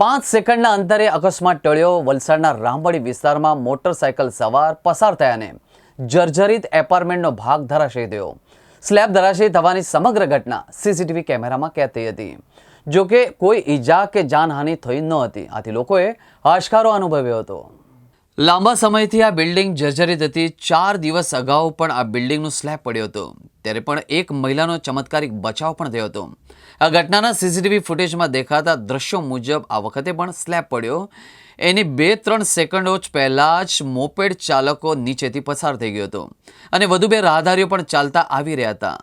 પાંચ સેકન્ડના અંતરે અકસ્માત ટળ્યો. વલસાડના રામવાડી વિસ્તારમાં મોટરસાયકલ સવાર પસાર થયાને જર્જરિત એપાર્ટમેન્ટનો ભાગ ધરાશયી થયો. સ્લેબ ધરાશયી થવાની સમગ્ર ઘટના સીસીટીવી કેમેરામાં કેદ થઈ હતી. જો કે કોઈ ઈજા કે જાનહાનિ થઈ ન હતી. આથી લોકોએ હાશકારો અનુભવ્યો હતો. લાંબા સમયથી આ બિલ્ડિંગ જર્જરિત હતી. ચાર દિવસ અગાઉ પણ આ બિલ્ડિંગનું સ્લેબ પડ્યો હતો. ત્યારે પણ એક મહિલાનો ચમત્કારિક બચાવ પણ થયો હતો. આ ઘટનાના સીસીટીવી ફૂટેજમાં દેખાતા દ્રશ્યો મુજબ આ વખતે પણ સ્લેબ પડ્યો. એની બે ત્રણ સેકન્ડો જ પહેલાં જ મોપેડ ચાલકો નીચેથી પસાર થઈ ગયો હતો અને વધુ બે રાહદારીઓ પણ ચાલતા આવી રહ્યા હતા.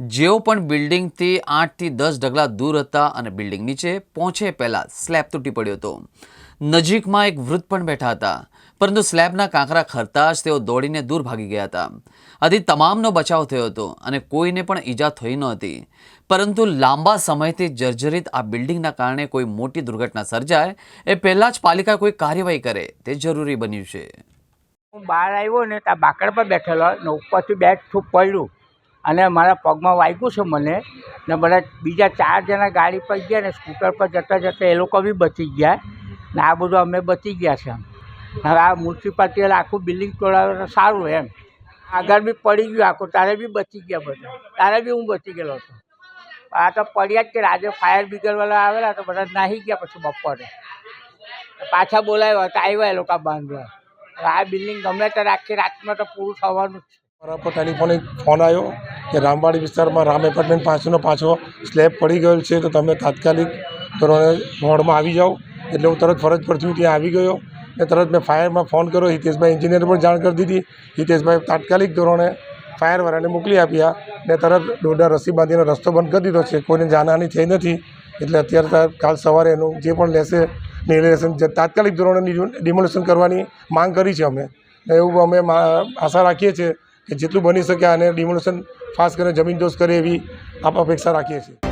જેઓ પણ બિલ્ડિંગથી આઠથી દસ ડગલા દૂર હતા અને બિલ્ડિંગ નીચે પહોંચે પહેલાં સ્લેબ તૂટી પડ્યો હતો. નજીકમાં એક વૃદ્ધ પણ બેઠા હતા. પરંતુ સ્લેબના કાંકરા ખરતા જ તેઓ દોડીને દૂર ભાગી ગયા હતા. આથી તમામનો બચાવ થયો હતો અને કોઈને પણ ઈજા થઈ નહોતી પરંતુ લાંબા સમયથી જર્જરિત આ બિલ્ડિંગના કારણે કોઈ મોટી દુર્ઘટના સર્જાય એ પહેલાં જ પાલિકા કોઈ કાર્યવાહી કરે તે જરૂરી બન્યું છે. હું બહાર આવ્યો ને ત્યાં બાકડ પર બેઠેલો ને ઉપરથી બેગ થૂપ પડ્યું અને મારા પગમાં વાગ્યું છે મને ને બધા બીજા ચાર જણા ગાડી પર ગયા ને સ્કૂટર પર જતાં જતાં એ લોકો બી બચી ગયા ને આ બધું અમે બચી ગયા છે હવે આ મ્યુનિસિપાલિટી આખું બિલ્ડિંગ તોડાવે સારું એમ. આગળ બી પડી ગયું આખું, તારે બી બચી ગયા બધા. તારે બી હું બચી ગયેલો હતો આ તો પડ્યા જ કે આજે ફાયર બ્રિગેડવાળા આવેલા તો બધા નાહી ગયા પછી બપોરે. પાછા બોલાવ્યા તો આવ્યા એ લોકો બાંધવા. આ બિલ્ડિંગ ગમે ત્યારે આખી રાતમાં તો પૂરું થવાનું જ મારા પર ટેલિફોન એક ફોન આવ્યો કે રામવાડી વિસ્તારમાં રામ એપાર્ટમેન્ટ પાછળનો પાછો સ્લેબ પડી ગયેલ છે, તો તમે તાત્કાલિક ધોરણે વોર્ડમાં આવી જાઓ. એટલે હું તરત ફરજ પરથી ત્યાં આવી ગયો. ને તરત મેં ફાયરમાં ફોન કર્યો, હિતેશભાઈ એન્જિનિયર પણ જાણ કરી દીધી. હિતેશભાઈ તાત્કાલિક ધોરણે ફાયરવાળાને મોકલી આપ્યા ને તરત દોઢા રસી બાંધીને રસ્તો બંધ કરી દીધો છે. કોઈને જાનહાની થઈ નથી. એટલે અત્યારે કાલ સવારે એનું જે પણ લેશે નિર્લેશન તાત્કાલિક ધોરણે ડિમોલેશન કરવાની માંગ કરી છે અમે. એવું અમે આશા રાખીએ છીએ કે જેટલું બની શકે આને ડિમોલેશન ફાસ્ટ કરીને જમીન દોષ કરે એવી આપ અપેક્ષા રાખીએ છીએ.